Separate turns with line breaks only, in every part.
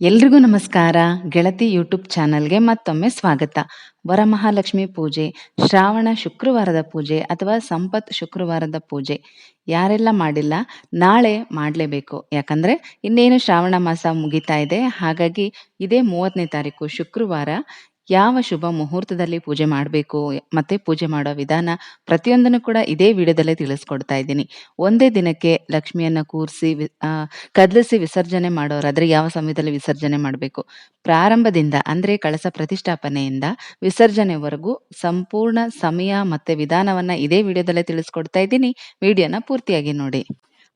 ಎಲ್ರಿಗೂ ನಮಸ್ಕಾರ. ಗೆಳತಿ ಯೂಟ್ಯೂಬ್ ಚಾನಲ್ಗೆ ಮತ್ತೊಮ್ಮೆ ಸ್ವಾಗತ. ವರಮಹಾಲಕ್ಷ್ಮಿ ಪೂಜೆ, ಶ್ರಾವಣ ಶುಕ್ರವಾರದ ಪೂಜೆ ಅಥವಾ ಸಂಪತ್ ಶುಕ್ರವಾರದ ಪೂಜೆ. ಯಾರೆಲ್ಲ ಮಾಡಿಲ್ಲ, ನಾಳೆ ಮಾಡಲೇಬೇಕು. ಯಾಕಂದ್ರೆ ಇನ್ನೇನು ಶ್ರಾವಣ ಮಾಸ ಮುಗಿತಾ ಇದೆ. ಹಾಗಾಗಿ ಇದೇ ಮೂವತ್ತನೇ ತಾರೀಕು ಶುಕ್ರವಾರ. ಯಾವ ಶುಭ ಮುಹೂರ್ತದಲ್ಲಿ ಪೂಜೆ ಮಾಡಬೇಕು, ಮತ್ತೆ ಪೂಜೆ ಮಾಡೋ ವಿಧಾನ ಪ್ರತಿಯೊಂದನ್ನು ಕೂಡ ಇದೇ ವಿಡಿಯೋದಲ್ಲೇ ತಿಳಿಸ್ಕೊಡ್ತಾ ಇದ್ದೀನಿ. ಒಂದೇ ದಿನಕ್ಕೆ ಲಕ್ಷ್ಮಿಯನ್ನ ಕೂರಿಸಿ ಕದಲಿಸಿ ವಿಸರ್ಜನೆ ಮಾಡೋರಾದ್ರೆ ಯಾವ ಸಮಯದಲ್ಲಿ ವಿಸರ್ಜನೆ ಮಾಡಬೇಕು? ಪ್ರಾರಂಭದಿಂದ, ಅಂದ್ರೆ ಕಳಸ ಪ್ರತಿಷ್ಠಾಪನೆಯಿಂದ ವಿಸರ್ಜನೆವರೆಗೂ ಸಂಪೂರ್ಣ ಸಮಯ ಮತ್ತೆ ವಿಧಾನವನ್ನ ಇದೇ ವಿಡಿಯೋದಲ್ಲೇ ತಿಳಿಸ್ಕೊಡ್ತಾ ಇದ್ದೀನಿ. ವಿಡಿಯೋನ ಪೂರ್ತಿಯಾಗಿ ನೋಡಿ.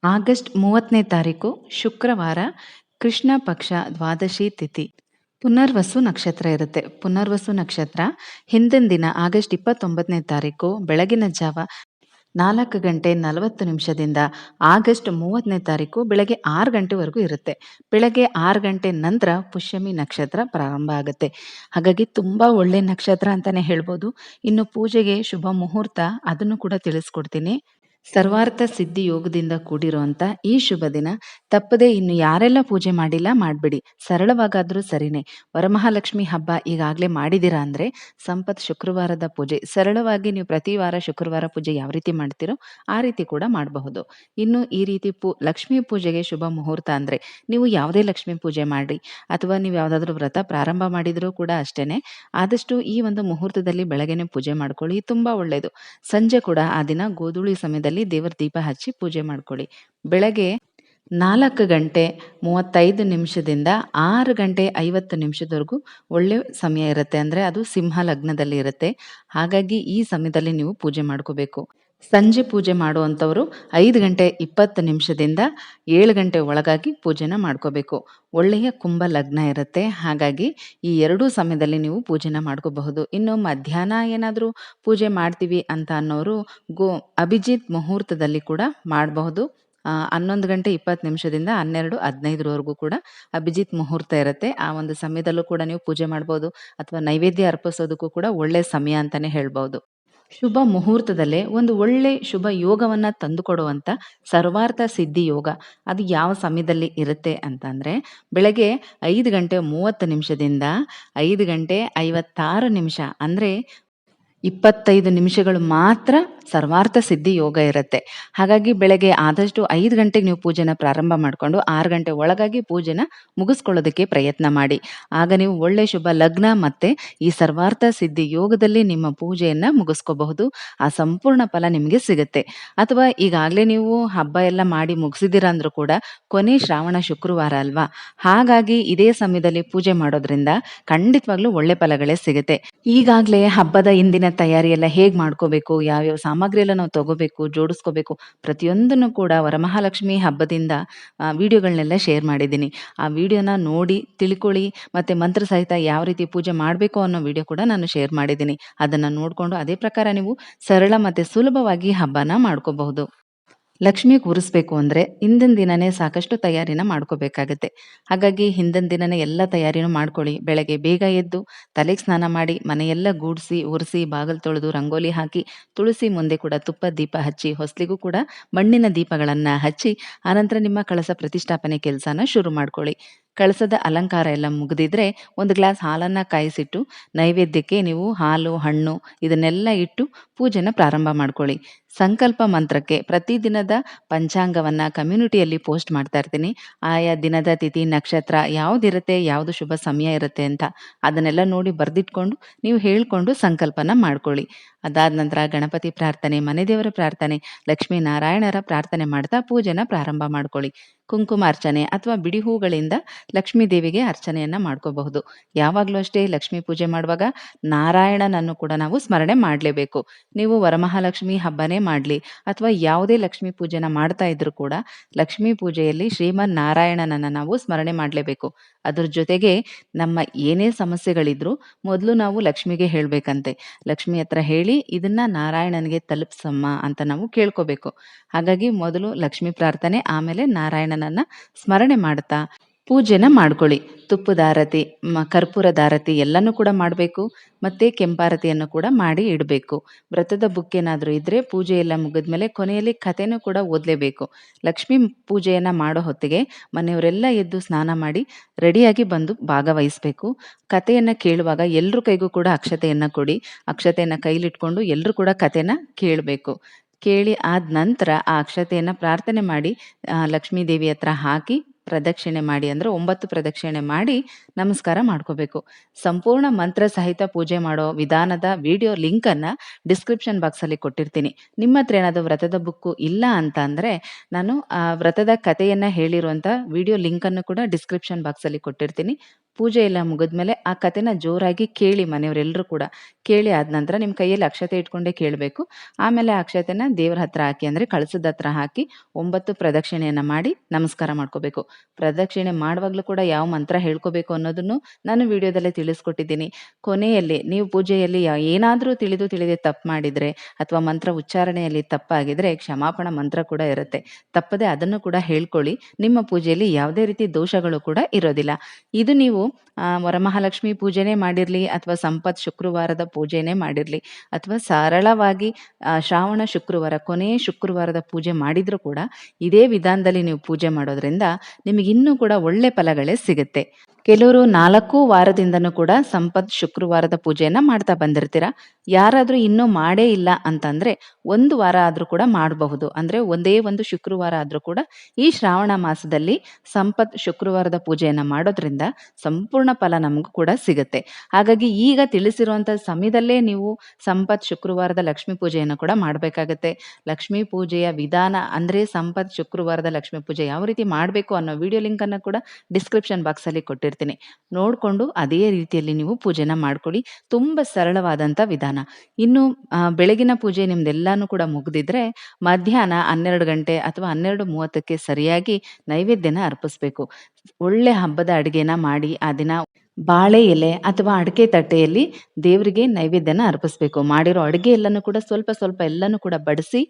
ಆಗಸ್ಟ್ ಮೂವತ್ತನೇ ತಾರೀಕು ಶುಕ್ರವಾರ ಕೃಷ್ಣ ಪಕ್ಷ ದ್ವಾದಶಿ ತಿಥಿ. ಪುನರ್ವಸು ನಕ್ಷತ್ರ ಇರುತ್ತೆ. ಪುನರ್ವಸು ನಕ್ಷತ್ರ ಹಿಂದಿನ ದಿನ ಆಗಸ್ಟ್ ಇಪ್ಪತ್ತೊಂಬತ್ತನೇ ತಾರೀಕು ಬೆಳಗಿನ ಜಾವ ನಾಲ್ಕು ಗಂಟೆ ನಲವತ್ತು ನಿಮಿಷದಿಂದ ಆಗಸ್ಟ್ ಮೂವತ್ತನೇ ತಾರೀಕು ಬೆಳಗ್ಗೆ ಆರು ಗಂಟೆವರೆಗೂ ಇರುತ್ತೆ. ಬೆಳಗ್ಗೆ ಆರು ಗಂಟೆ ನಂತರ ಪುಷ್ಯಮಿ ನಕ್ಷತ್ರ ಪ್ರಾರಂಭ ಆಗುತ್ತೆ. ಹಾಗಾಗಿ ತುಂಬ ಒಳ್ಳೆ ನಕ್ಷತ್ರ ಅಂತಲೇ ಹೇಳ್ಬೋದು. ಇನ್ನು ಪೂಜೆಗೆ ಶುಭ ಮುಹೂರ್ತ ಅದನ್ನು ಕೂಡ ತಿಳಿಸ್ಕೊಡ್ತೀನಿ. ಸರ್ವಾರ್ಥ ಸಿದ್ಧಿ ಯೋಗದಿಂದ ಕೂಡಿರುವಂತ ಈ ಶುಭ ದಿನ. ತಪ್ಪದೆ ಇನ್ನು ಯಾರೆಲ್ಲ ಪೂಜೆ ಮಾಡಿಲ್ಲ ಮಾಡ್ಬಿಡಿ. ಸರಳವಾಗಾದ್ರೂ ಸರಿನೇ. ವರಮಹಾಲಕ್ಷ್ಮಿ ಹಬ್ಬ ಈಗಾಗಲೇ ಮಾಡಿದಿರಾ ಅಂದ್ರೆ ಸಂಪತ್ ಶುಕ್ರವಾರದ ಪೂಜೆ. ಸರಳವಾಗಿ ನೀವು ಪ್ರತಿ ವಾರ ಶುಕ್ರವಾರ ಪೂಜೆ ಯಾವ ರೀತಿ ಮಾಡ್ತೀರೋ ಆ ರೀತಿ ಕೂಡ ಮಾಡಬಹುದು. ಇನ್ನು ಈ ರೀತಿ ಪೂ, ಲಕ್ಷ್ಮೀ ಪೂಜೆಗೆ ಶುಭ ಮುಹೂರ್ತ ಅಂದ್ರೆ ನೀವು ಯಾವುದೇ ಲಕ್ಷ್ಮಿ ಪೂಜೆ ಮಾಡಿ ಅಥವಾ ನೀವು ಯಾವುದಾದ್ರೂ ವ್ರತ ಪ್ರಾರಂಭ ಮಾಡಿದ್ರೂ ಕೂಡ ಅಷ್ಟೇನೆ. ಆದಷ್ಟು ಈ ಒಂದು ಮುಹೂರ್ತದಲ್ಲಿ ಬೆಳಗ್ಗೆನೆ ಪೂಜೆ ಮಾಡ್ಕೊಳ್ಳಿ. ತುಂಬಾ ಒಳ್ಳೆಯದು ಸಂಜೆ ಕೂಡ ಆ ದಿನ ಗೋಧೂಳಿ ಸಮಯದಲ್ಲಿ ದೇವರ ದೀಪ ಹಚ್ಚಿ ಪೂಜೆ ಮಾಡ್ಕೊಳ್ಳಿ. ಬೆಳಗ್ಗೆ ನಾಲ್ಕು ಗಂಟೆ ಮೂವತ್ತೈದು ನಿಮಿಷದಿಂದ ಆರು ಗಂಟೆ ಐವತ್ತು ನಿಮಿಷದವರೆಗೂ ಒಳ್ಳೆ ಸಮಯ ಇರುತ್ತೆ. ಅಂದರೆ ಅದು ಸಿಂಹ ಲಗ್ನದಲ್ಲಿ ಇರುತ್ತೆ. ಹಾಗಾಗಿ ಈ ಸಮಯದಲ್ಲಿ ನೀವು ಪೂಜೆ ಮಾಡ್ಕೋಬೇಕು. ಸಂಜೆ ಪೂಜೆ ಮಾಡುವಂಥವರು ಐದು ಗಂಟೆ ಇಪ್ಪತ್ತು ನಿಮಿಷದಿಂದ ಏಳು ಗಂಟೆ ಒಳಗಾಗಿ ಪೂಜೆನ ಮಾಡ್ಕೋಬೇಕು. ಒಳ್ಳೆಯ ಕುಂಭ ಲಗ್ನ ಇರುತ್ತೆ. ಹಾಗಾಗಿ ಈ ಎರಡೂ ಸಮಯದಲ್ಲಿ ನೀವು ಪೂಜೆನ ಮಾಡ್ಕೋಬಹುದು. ಇನ್ನು ಮಧ್ಯಾಹ್ನ ಏನಾದರೂ ಪೂಜೆ ಮಾಡ್ತೀವಿ ಅಂತ ಅನ್ನೋರು ಗೋ, ಅಭಿಜಿತ್ ಮುಹೂರ್ತದಲ್ಲಿ ಕೂಡ ಮಾಡಬಹುದು. ಹನ್ನೊಂದು ಗಂಟೆ ಇಪ್ಪತ್ತು ನಿಮಿಷದಿಂದ ಹನ್ನೆರಡು, ಹದಿನೈದರವರೆಗೂ ಕೂಡ ಅಭಿಜಿತ್ ಮುಹೂರ್ತ ಇರುತ್ತೆ. ಆ ಒಂದು ಸಮಯದಲ್ಲೂ ಕೂಡ ನೀವು ಪೂಜೆ ಮಾಡ್ಬೋದು. ಅಥವಾ ನೈವೇದ್ಯ ಅರ್ಪಿಸೋದಕ್ಕೂ ಕೂಡ ಒಳ್ಳೆಯ ಸಮಯ ಅಂತಲೇ ಹೇಳ್ಬೋದು. ಶುಭ ಮುಹೂರ್ತದಲ್ಲೇ ಒಂದು ಒಳ್ಳೆ ಶುಭ ಯೋಗವನ್ನ ತಂದುಕೊಡುವಂತ ಸರ್ವಾರ್ಥ ಸಿದ್ಧಿ ಯೋಗ ಅದು ಯಾವ ಸಮಯದಲ್ಲಿ ಇರುತ್ತೆ ಅಂತಂದರೆ ಬೆಳಗ್ಗೆ ಐದು ಗಂಟೆ ಮೂವತ್ತು ನಿಮಿಷದಿಂದ ಐದು ಗಂಟೆ ಐವತ್ತಾರು ನಿಮಿಷ ಅಂದ್ರೆ ಇಪ್ಪತ್ತೈದು ನಿಮಿಷಗಳು ಮಾತ್ರ ಸರ್ವಾರ್ಥ ಸಿದ್ಧಿ ಯೋಗ ಇರುತ್ತೆ. ಹಾಗಾಗಿ ಬೆಳಗ್ಗೆ ಆದಷ್ಟು ಐದು ಗಂಟೆಗೆ ನೀವು ಪೂಜೆನ ಪ್ರಾರಂಭ ಮಾಡಿಕೊಂಡು ಆರು ಗಂಟೆ ಒಳಗಾಗಿ ಪೂಜೆನ ಮುಗಿಸ್ಕೊಳ್ಳೋದಕ್ಕೆ ಪ್ರಯತ್ನ ಮಾಡಿ. ಆಗ ನೀವು ಒಳ್ಳೆ ಶುಭ ಲಗ್ನ ಮತ್ತೆ ಈ ಸರ್ವಾರ್ಥ ಸಿದ್ಧಿ ಯೋಗದಲ್ಲಿ ನಿಮ್ಮ ಪೂಜೆಯನ್ನ ಮುಗಿಸ್ಕೋಬಹುದು. ಆ ಸಂಪೂರ್ಣ ಫಲ ನಿಮಗೆ ಸಿಗುತ್ತೆ. ಅಥವಾ ಈಗಾಗಲೇ ನೀವು ಹಬ್ಬ ಎಲ್ಲ ಮಾಡಿ ಮುಗಿಸಿದಿರ ಅಂದ್ರೂ ಕೂಡ ಕೊನೆ ಶ್ರಾವಣ ಶುಕ್ರವಾರ ಅಲ್ವಾ? ಹಾಗಾಗಿ ಇದೇ ಸಮಯದಲ್ಲಿ ಪೂಜೆ ಮಾಡೋದ್ರಿಂದ ಖಂಡಿತವಾಗ್ಲೂ ಒಳ್ಳೆ ಫಲಗಳೇ ಸಿಗುತ್ತೆ. ಈಗಾಗಲೇ ಹಬ್ಬದ ಇಂದಿನ ತಯಾರಿ ಎಲ್ಲ ಹೇಗೆ ಮಾಡ್ಕೋಬೇಕು? ಯಾವ್ಯಾವ ಸಾಮಗ್ರಿ ಎಲ್ಲ ನಾವು ತಗೋಬೇಕು, ಜೋಡಿಸ್ಕೋಬೇಕು. ಪ್ರತಿಯೊಂದನ್ನು ಕೂಡ ವರಮಹಾಲಕ್ಷ್ಮಿ ಹಬ್ಬದಿಂದ ವಿಡಿಯೋಗಳನ್ನೆಲ್ಲ ಶೇರ್ ಮಾಡಿದ್ದೀನಿ. ಆ ವಿಡಿಯೋನ ನೋಡಿ, ತಿಳ್ಕೊಳ್ಳಿ, ಮತ್ತೆ ಮಂತ್ರ ಸಹಿತ ಯಾವ ರೀತಿ ಪೂಜೆ ಮಾಡಬೇಕು ಅನ್ನೋ ವಿಡಿಯೋ ಕೂಡ ನಾನು ಶೇರ್ ಮಾಡಿದ್ದೀನಿ. ಅದನ್ನು ನೋಡಿಕೊಂಡು ಅದೇ ಪ್ರಕಾರ ನೀವು ಸರಳ ಮತ್ತು ಸುಲಭವಾಗಿ ಹಬ್ಬನ ಮಾಡ್ಕೋಬಹುದು. ಲಕ್ಷ್ಮಿ ಕೂರಿಸ್ಬೇಕು ಅಂದರೆ ಹಿಂದಿನ ದಿನನೇ ಸಾಕಷ್ಟು ತಯಾರಿನ ಮಾಡ್ಕೋಬೇಕಾಗತ್ತೆ. ಹಾಗಾಗಿ ಹಿಂದಿನ ದಿನನೇ ಎಲ್ಲ ತಯಾರಿನೂ ಮಾಡ್ಕೊಳ್ಳಿ. ಬೆಳಗ್ಗೆ ಬೇಗ ಎದ್ದು ತಲೆಗೆ ಸ್ನಾನ ಮಾಡಿ, ಮನೆಯೆಲ್ಲ ಗೂಡಿಸಿ ಒರೆಸಿ ಬಾಗಿಲು ತೊಳೆದು, ರಂಗೋಲಿ ಹಾಕಿ, ತುಳಸಿ ಮುಂದೆ ಕೂಡ ತುಪ್ಪ, ದೀಪ ಹಚ್ಚಿ, ಹೊಸಲಿಗೂ ಕೂಡ ಮಣ್ಣಿನ ದೀಪಗಳನ್ನು ಹಚ್ಚಿ, ಆನಂತರ ನಿಮ್ಮ ಕಳಸ ಪ್ರತಿಷ್ಠಾಪನೆ ಕೆಲಸನ ಶುರು ಮಾಡ್ಕೊಳ್ಳಿ. ಕಳಸದ ಅಲಂಕಾರ ಎಲ್ಲ ಮುಗಿದಿದ್ರೆ ಒಂದು ಗ್ಲಾಸ್ ಹಾಲನ್ನು ಕಾಯಿಸಿಟ್ಟು ನೈವೇದ್ಯಕ್ಕೆ ನೀವು ಹಾಲು, ಹಣ್ಣು ಇದನ್ನೆಲ್ಲ ಇಟ್ಟು ಪೂಜೆನ ಪ್ರಾರಂಭ ಮಾಡ್ಕೊಳ್ಳಿ. ಸಂಕಲ್ಪ ಮಂತ್ರಕ್ಕೆ ಪ್ರತಿದಿನದ ಪಂಚಾಂಗವನ್ನ ಕಮ್ಯುನಿಟಿಯಲ್ಲಿ ಪೋಸ್ಟ್ ಮಾಡ್ತಾ ಇರ್ತೀನಿ. ಆಯಾ ದಿನದ ತಿಥಿ, ನಕ್ಷತ್ರ ಯಾವುದಿರುತ್ತೆ, ಯಾವುದು ಶುಭ ಸಮಯ ಇರುತ್ತೆ ಅಂತ ಅದನ್ನೆಲ್ಲ ನೋಡಿ ಬರೆದಿಟ್ಕೊಂಡು, ನೀವು ಹೇಳ್ಕೊಂಡು ಸಂಕಲ್ಪನ ಮಾಡ್ಕೊಳ್ಳಿ. ಅದಾದ ನಂತರ ಗಣಪತಿ ಪ್ರಾರ್ಥನೆ, ಮನೆ ದೇವರ ಪ್ರಾರ್ಥನೆ, ಲಕ್ಷ್ಮೀ ನಾರಾಯಣರ ಪ್ರಾರ್ಥನೆ ಮಾಡ್ತಾ ಪೂಜೆನ ಪ್ರಾರಂಭ ಮಾಡ್ಕೊಳ್ಳಿ. ಕುಂಕುಮಾರ್ಚನೆ ಅಥವಾ ಬಿಡಿ ಹೂಗಳಿಂದ ಲಕ್ಷ್ಮೀ ದೇವಿಗೆ ಅರ್ಚನೆಯನ್ನ ಮಾಡ್ಕೋಬಹುದು. ಯಾವಾಗಲೂ ಅಷ್ಟೇ ಲಕ್ಷ್ಮೀ ಪೂಜೆ ಮಾಡುವಾಗ ನಾರಾಯಣನನ್ನು ಕೂಡ ನಾವು ಸ್ಮರಣೆ ಮಾಡಲೇಬೇಕು. ನೀವು ವರಮಹಾಲಕ್ಷ್ಮಿ ಹಬ್ಬನೇ ಮಾಡಲಿ ಅಥವಾ ಯಾವುದೇ ಲಕ್ಷ್ಮೀ ಪೂಜೆನ ಮಾಡ್ತಾ ಇದ್ರು ಕೂಡ ಲಕ್ಷ್ಮೀ ಪೂಜೆಯಲ್ಲಿ ಶ್ರೀಮನ್ ನಾರಾಯಣನನ್ನ ನಾವು ಸ್ಮರಣೆ ಮಾಡಲೇಬೇಕು. ಅದ್ರ ಜೊತೆಗೆ ನಮ್ಮ ಏನೇ ಸಮಸ್ಯೆಗಳಿದ್ರು ಮೊದಲು ನಾವು ಲಕ್ಷ್ಮಿಗೆ ಹೇಳಬೇಕಂತೆ. ಲಕ್ಷ್ಮಿ ಹತ್ರ ಹೇಳಿ ಇದನ್ನ ನಾರಾಯಣನಿಗೆ ತಲುಪಿಸಮ್ಮ ಅಂತ ನಾವು ಕೇಳ್ಕೋಬೇಕು. ಹಾಗಾಗಿ ಮೊದಲು ಲಕ್ಷ್ಮಿ ಪ್ರಾರ್ಥನೆ ಆಮೇಲೆ ನಾರಾಯಣನನ್ನ ಸ್ಮರಣೆ ಮಾಡ್ತಾ ಪೂಜೆನ ಮಾಡ್ಕೊಳ್ಳಿ. ತುಪ್ಪದಾರತಿ ಮ ಕರ್ಪೂರದಾರತಿ ಎಲ್ಲನೂ ಕೂಡ ಮಾಡಬೇಕು. ಮತ್ತು ಕೆಂಪಾರತಿಯನ್ನು ಕೂಡ ಮಾಡಿ ಇಡಬೇಕು. ವ್ರತದ ಬುಕ್ ಏನಾದರೂ ಇದ್ದರೆ ಪೂಜೆ ಎಲ್ಲ ಮುಗಿದ್ಮೇಲೆ ಕೊನೆಯಲ್ಲಿ ಕಥೆನೂ ಕೂಡ ಓದಲೇಬೇಕು. ಲಕ್ಷ್ಮೀ ಪೂಜೆಯನ್ನು ಮಾಡೋ ಹೊತ್ತಿಗೆ ಮನೆಯವರೆಲ್ಲ ಎದ್ದು ಸ್ನಾನ ಮಾಡಿ ರೆಡಿಯಾಗಿ ಬಂದು ಭಾಗವಹಿಸಬೇಕು. ಕಥೆಯನ್ನು ಕೇಳುವಾಗ ಎಲ್ಲರ ಕೈಗೂ ಕೂಡ ಅಕ್ಷತೆಯನ್ನು ಕೊಡಿ. ಅಕ್ಷತೆಯನ್ನು ಕೈಲಿಟ್ಕೊಂಡು ಎಲ್ಲರೂ ಕೂಡ ಕಥೆನ ಕೇಳಬೇಕು. ಕೇಳಿ ಆದ ನಂತರ ಆ ಅಕ್ಷತೆಯನ್ನು ಪ್ರಾರ್ಥನೆ ಮಾಡಿ ಲಕ್ಷ್ಮೀ ದೇವಿ ಹತ್ರ ಹಾಕಿ ಪ್ರದಕ್ಷಿಣೆ ಮಾಡಿ ಅಂದರೆ ಒಂಬತ್ತು ಪ್ರದಕ್ಷಿಣೆ ಮಾಡಿ ನಮಸ್ಕಾರ ಮಾಡ್ಕೋಬೇಕು. ಸಂಪೂರ್ಣ ಮಂತ್ರ ಸಹಿತ ಪೂಜೆ ಮಾಡೋ ವಿಧಾನದ ವಿಡಿಯೋ ಲಿಂಕನ್ನು ಡಿಸ್ಕ್ರಿಪ್ಷನ್ ಬಾಕ್ಸಲ್ಲಿ ಕೊಟ್ಟಿರ್ತೀನಿ. ನಿಮ್ಮ ಹತ್ರ ಏನಾದರೂ ವ್ರತದ ಬುಕ್ಕು ಇಲ್ಲ ಅಂತ ಅಂದರೆ ನಾನು ಆ ವ್ರತದ ಕಥೆಯನ್ನ ಹೇಳಿರುವಂಥ ವಿಡಿಯೋ ಲಿಂಕನ್ನು ಕೂಡ ಡಿಸ್ಕ್ರಿಪ್ಷನ್ ಬಾಕ್ಸಲ್ಲಿ ಕೊಟ್ಟಿರ್ತೀನಿ. ಪೂಜೆ ಎಲ್ಲ ಮುಗಿದ್ಮೇಲೆ ಆ ಕಥೆನ ಜೋರಾಗಿ ಕೇಳಿ ಮನೆಯವರೆಲ್ಲರೂ ಕೂಡ ಕೇಳಿ ಆದ ನಂತರ ನಿಮ್ಮ ಕೈಯಲ್ಲಿ ಅಕ್ಷತೆ ಇಟ್ಕೊಂಡೇ ಕೇಳಬೇಕು. ಆಮೇಲೆ ಆ ಅಕ್ಷತೆನ ದೇವರ ಹತ್ರ ಹಾಕಿ ಅಂದರೆ ಕಳಸದ ಹತ್ರ ಹಾಕಿ ಒಂಬತ್ತು ಪ್ರದಕ್ಷಿಣೆಯನ್ನು ಮಾಡಿ ನಮಸ್ಕಾರ ಮಾಡ್ಕೋಬೇಕು. ಪ್ರದಕ್ಷಿಣೆ ಮಾಡುವಾಗಲೂ ಕೂಡ ಯಾವ ಮಂತ್ರ ಹೇಳ್ಕೋಬೇಕು ಅನ್ನೋದನ್ನು ನಾನು ವಿಡಿಯೋದಲ್ಲೇ ತಿಳಿಸ್ಕೊಟ್ಟಿದ್ದೀನಿ. ಕೊನೆಯಲ್ಲಿ ನೀವು ಪೂಜೆಯಲ್ಲಿ ಏನಾದರೂ ತಿಳಿದು ತಿಳಿದೇ ತಪ್ಪು ಮಾಡಿದರೆ ಅಥವಾ ಮಂತ್ರ ಉಚ್ಚಾರಣೆಯಲ್ಲಿ ತಪ್ಪಾಗಿದ್ರೆ ಕ್ಷಮಾಪಣ ಮಂತ್ರ ಕೂಡ ಇರುತ್ತೆ. ತಪ್ಪದೆ ಅದನ್ನು ಕೂಡ ಹೇಳ್ಕೊಳ್ಳಿ. ನಿಮ್ಮ ಪೂಜೆಯಲ್ಲಿ ಯಾವುದೇ ರೀತಿ ದೋಷಗಳು ಕೂಡ ಇರೋದಿಲ್ಲ. ಇದು ನೀವು ವರಮಹಾಲಕ್ಷ್ಮಿ ಪೂಜೆನೇ ಮಾಡಿರಲಿ ಅಥವಾ ಸಂಪತ್ ಶುಕ್ರವಾರದ ಪೂಜೆನೇ ಮಾಡಿರಲಿ ಅಥವಾ ಸರಳವಾಗಿ ಶ್ರಾವಣ ಶುಕ್ರವಾರ, ಕೊನೆಯ ಶುಕ್ರವಾರದ ಪೂಜೆ ಮಾಡಿದರೂ ಕೂಡ ಇದೇ ವಿಧಾನದಲ್ಲಿ ನೀವು ಪೂಜೆ ಮಾಡೋದ್ರಿಂದ ನಿಮಗೆ ಇನ್ನೂ ಕೂಡ ಒಳ್ಳೆ ಫಲಗಳೇ ಸಿಗುತ್ತೆ. ಕೆಲವರು ನಾಲ್ಕು ವಾರದಿಂದನೂ ಕೂಡ ಸಂಪತ್ ಶುಕ್ರವಾರದ ಪೂಜೆಯನ್ನು ಮಾಡ್ತಾ ಬಂದಿರ್ತೀರ? ಯಾರಾದರೂ ಇನ್ನೂ ಮಾಡೇ ಇಲ್ಲ ಅಂತಂದರೆ ಒಂದು ವಾರ ಆದರೂ ಕೂಡ ಮಾಡಬಹುದು. ಅಂದರೆ ಒಂದೇ ಒಂದು ಶುಕ್ರವಾರ ಆದರೂ ಕೂಡ ಈ ಶ್ರಾವಣ ಮಾಸದಲ್ಲಿ ಸಂಪತ್ ಶುಕ್ರವಾರದ ಪೂಜೆಯನ್ನು ಮಾಡೋದ್ರಿಂದ ಸಂಪೂರ್ಣ ಫಲ ನಮಗೂ ಕೂಡ ಸಿಗುತ್ತೆ. ಹಾಗಾಗಿ ಈಗ ತಿಳಿಸಿರುವಂಥ ಸಮಯದಲ್ಲೇ ನೀವು ಸಂಪತ್ ಶುಕ್ರವಾರದ ಲಕ್ಷ್ಮೀ ಪೂಜೆಯನ್ನು ಕೂಡ ಮಾಡಬೇಕಾಗತ್ತೆ. ಲಕ್ಷ್ಮೀ ಪೂಜೆಯ ವಿಧಾನ ಅಂದರೆ ಸಂಪತ್ ಶುಕ್ರವಾರದ ಲಕ್ಷ್ಮೀ ಪೂಜೆ ಯಾವ ರೀತಿ ಮಾಡಬೇಕು ಅನ್ನೋ ವಿಡಿಯೋ ಲಿಂಕನ್ನು ಕೂಡ ಡಿಸ್ಕ್ರಿಪ್ಷನ್ ಬಾಕ್ಸಲ್ಲಿ ಕೊಟ್ಟಿರ್ತೀನಿ. ನೋಡಿಕೊಂಡು ಅದೇ ರೀತಿಯಲ್ಲಿ ನೀವು ಪೂಜೆನ ಮಾಡ್ಕೊಳ್ಳಿ. ತುಂಬ ಸರಳವಾದಂಥ ವಿಧಾನ. ಇನ್ನು ಆ, ಬೆಳಗಿನ ಪೂಜೆ ನಿಮ್ದೆಲ್ಲಾನು ಕೂಡ ಮುಗಿದಿದ್ರೆ ಮಧ್ಯಾಹ್ನ ಹನ್ನೆರಡು ಗಂಟೆ ಅಥವಾ ಹನ್ನೆರಡು ಮೂವತ್ತಕ್ಕೆ ಸರಿಯಾಗಿ ನೈವೇದ್ಯನ ಅರ್ಪಿಸ್ಬೇಕು. ಒಳ್ಳೆ ಹಬ್ಬದ ಅಡುಗೆನ ಮಾಡಿ ಆ ದಿನ ಬಾಳೆ ಎಲೆ ಅಥವಾ ಅಡಿಕೆ ತಟ್ಟೆಯಲ್ಲಿ ದೇವರಿಗೆ ನೈವೇದ್ಯನ ಅರ್ಪಿಸ್ಬೇಕು. ಮಾಡಿರೋ ಅಡುಗೆ ಎಲ್ಲನೂ ಕೂಡ ಸ್ವಲ್ಪ ಸ್ವಲ್ಪ ಎಲ್ಲನೂ ಕೂಡ ಬಡಿಸಿ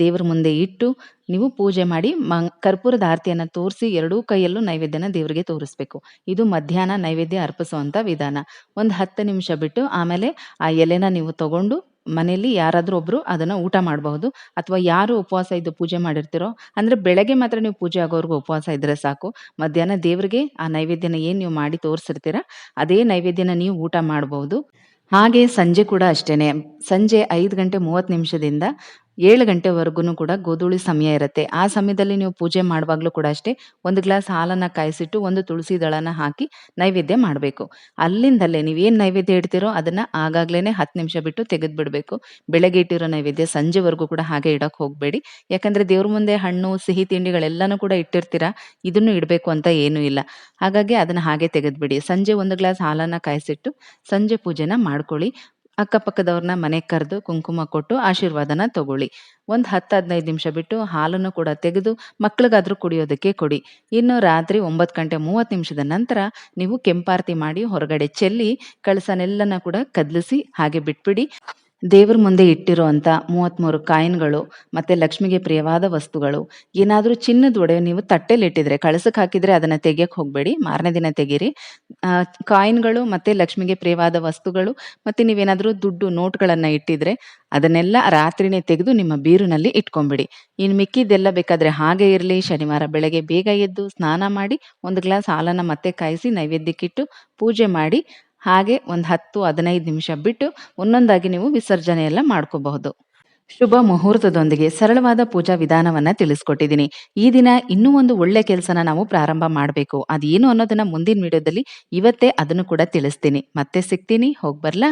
ದೇವರ ಮುಂದೆ ಇಟ್ಟು ನೀವು ಪೂಜೆ ಮಾಡಿ ಕರ್ಪೂರದ ಆರತಿಯನ್ನು ತೋರಿಸಿ ಎರಡೂ ಕೈಯಲ್ಲೂ ನೈವೇದ್ಯನ ದೇವರಿಗೆ ತೋರಿಸ್ಬೇಕು. ಇದು ಮಧ್ಯಾಹ್ನ ನೈವೇದ್ಯ ಅರ್ಪಿಸುವಂಥ ವಿಧಾನ. ಒಂದು ಹತ್ತು ನಿಮಿಷ ಬಿಟ್ಟು ಆಮೇಲೆ ಆ ಎಲೆನ ನೀವು ತಗೊಂಡು ಮನೆಯಲ್ಲಿ ಯಾರಾದರೂ ಒಬ್ಬರು ಅದನ್ನು ಊಟ ಮಾಡಬಹುದು ಅಥವಾ ಯಾರು ಉಪವಾಸ ಇದ್ದು ಪೂಜೆ ಮಾಡಿರ್ತೀರೋ, ಅಂದರೆ ಬೆಳಗ್ಗೆ ಮಾತ್ರ ನೀವು ಪೂಜೆ ಆಗೋವರೆಗೂ ಉಪವಾಸ ಇದ್ದರೆ ಸಾಕು. ಮಧ್ಯಾಹ್ನ ದೇವರಿಗೆ ಆ ನೈವೇದ್ಯನ ಏನು ನೀವು ಮಾಡಿ ತೋರಿಸಿರ್ತೀರ, ಅದೇ ನೈವೇದ್ಯನ ನೀವು ಊಟ ಮಾಡಬಹುದು. ಹಾಗೆ ಸಂಜೆ ಕೂಡ ಅಷ್ಟೇ ಸಂಜೆ ಐದು ಗಂಟೆ ಮೂವತ್ತು ನಿಮಿಷದಿಂದ ಏಳು ಗಂಟೆವರೆಗೂ ಕೂಡ ಗೋಧೂಳಿ ಸಮಯ ಇರುತ್ತೆ. ಆ ಸಮಯದಲ್ಲಿ ನೀವು ಪೂಜೆ ಮಾಡುವಾಗಲೂ ಕೂಡ ಅಷ್ಟೇ ಒಂದು ಗ್ಲಾಸ್ ಹಾಲನ್ನು ಕಾಯಿಸಿಟ್ಟು ಒಂದು ತುಳಸಿ ದಳನ ಹಾಕಿ ನೈವೇದ್ಯ ಮಾಡಬೇಕು. ಅಲ್ಲಿಂದಲೇ ಏನು ನೈವೇದ್ಯ ಇಡ್ತೀರೋ ಅದನ್ನು ಆಗಾಗಲೇ ಹತ್ತು ನಿಮಿಷ ಬಿಟ್ಟು ತೆಗೆದು ಬಿಡಬೇಕು ಬೆಳಗ್ಗೆ ಇಟ್ಟಿರೋ ನೈವೇದ್ಯ ಸಂಜೆವರೆಗೂ ಕೂಡ ಹಾಗೆ ಇಡೋಕೆ ಹೋಗಬೇಡಿ. ಯಾಕಂದರೆ ದೇವ್ರ ಮುಂದೆ ಹಣ್ಣು, ಸಿಹಿ ತಿಂಡಿಗಳೆಲ್ಲನೂ ಕೂಡ ಇಟ್ಟಿರ್ತೀರ? ಇದನ್ನು ಇಡಬೇಕು ಅಂತ ಏನೂ ಇಲ್ಲ. ಹಾಗಾಗಿ ಅದನ್ನು ಹಾಗೆ ತೆಗೆದುಬಿಡಿ. ಸಂಜೆ ಒಂದು ಗ್ಲಾಸ್ ಹಾಲನ್ನು ಕಾಯಿಸಿಟ್ಟು ಸಂಜೆ ಪೂಜೆನ ಮಾಡ್ಕೊಳ್ಳಿ. ಅಕ್ಕಪಕ್ಕದವ್ರನ್ನ ಮನೆಗೆ ಕರೆದು ಕುಂಕುಮ ಕೊಟ್ಟು ಆಶೀರ್ವಾದನ ತಗೊಳ್ಳಿ. ಒಂದು ಹತ್ತು ಹದಿನೈದು ನಿಮಿಷ ಬಿಟ್ಟು ಹಾಲನ್ನು ಕೂಡ ತೆಗೆದು ಮಕ್ಳಿಗಾದ್ರೂ ಕುಡಿಯೋದಕ್ಕೆ ಕೊಡಿ. ಇನ್ನು ರಾತ್ರಿ ಒಂಬತ್ತು ಗಂಟೆ ಮೂವತ್ತು ನಿಮಿಷದ ನಂತರ ನೀವು ಕೆಂಪಾರತಿ ಮಾಡಿ ಹೊರಗಡೆ ಚೆಲ್ಲಿ ಕಳಸನೆಲ್ಲನ ಕೂಡ ಕದಲಿಸಿ ಹಾಗೆ ಬಿಟ್ಬಿಡಿ. ದೇವ್ರ ಮುಂದೆ ಇಟ್ಟಿರುವಂಥ ಮೂವತ್ತ್ಮೂರು ಕಾಯಿನ್ಗಳು ಮತ್ತು ಲಕ್ಷ್ಮಿಗೆ ಪ್ರಿಯವಾದ ವಸ್ತುಗಳು. ಏನಾದರೂ ಚಿನ್ನದ ಒಡೆ ನೀವು ತಟ್ಟೆಲಿಟ್ಟಿದ್ರೆ ಕಳಸಕ್ಕೆ ಹಾಕಿದರೆ ಅದನ್ನು ತೆಗಿಯಕ್ಕೆ ಹೋಗಬೇಡಿ. ಮಾರನೇ ದಿನ ತೆಗೀರಿ. ಕಾಯಿನ್ಗಳು ಮತ್ತು ಲಕ್ಷ್ಮಿಗೆ ಪ್ರಿಯವಾದ ವಸ್ತುಗಳು ಮತ್ತು ನೀವೇನಾದರೂ ದುಡ್ಡು, ನೋಟ್ಗಳನ್ನು ಇಟ್ಟಿದ್ರೆ ಅದನ್ನೆಲ್ಲ ರಾತ್ರಿನೇ ತೆಗೆದು ನಿಮ್ಮ ಬೀರುನಲ್ಲಿ ಇಟ್ಕೊಂಬಿಡಿ. ಇನ್ನು ಮಿಕ್ಕಿದ್ದೆಲ್ಲ ಬೇಕಾದರೆ ಹಾಗೆ ಇರಲಿ. ಶನಿವಾರ ಬೆಳಗ್ಗೆ ಬೇಗ ಎದ್ದು ಸ್ನಾನ ಮಾಡಿ, ಒಂದು ಗ್ಲಾಸ್ ಹಾಲನ್ನು ಮತ್ತೆ ಕಾಯಿಸಿ ನೈವೇದ್ಯಕ್ಕಿಟ್ಟು ಪೂಜೆ ಮಾಡಿ ಹಾಗೆ ಒಂದು ಹತ್ತು, ಹದಿನೈದು ನಿಮಿಷ ಬಿಟ್ಟು ಒಂದೊಂದಾಗಿ ನೀವು ವಿಸರ್ಜನೆ ಎಲ್ಲ ಮಾಡ್ಕೋಬಹುದು. ಶುಭ ಮುಹೂರ್ತದೊಂದಿಗೆ ಸರಳವಾದ ಪೂಜಾ ವಿಧಾನವನ್ನ ತಿಳಿಸ್ಕೊಟ್ಟಿದ್ದೀನಿ. ಈ ದಿನ ಇನ್ನೂ ಒಂದು ಒಳ್ಳೆ ಕೆಲಸನ ನಾವು ಪ್ರಾರಂಭ ಮಾಡಬೇಕು. ಅದೇನು ಅನ್ನೋದನ್ನ ಮುಂದಿನ ವಿಡಿಯೋದಲ್ಲಿ ಇವತ್ತೇ ಅದನ್ನು ಕೂಡ ತಿಳಿಸ್ತೀನಿ. ಮತ್ತೆ ಸಿಗ್ತೀನಿ. ಹೋಗಿ ಬರ್ಲಾ?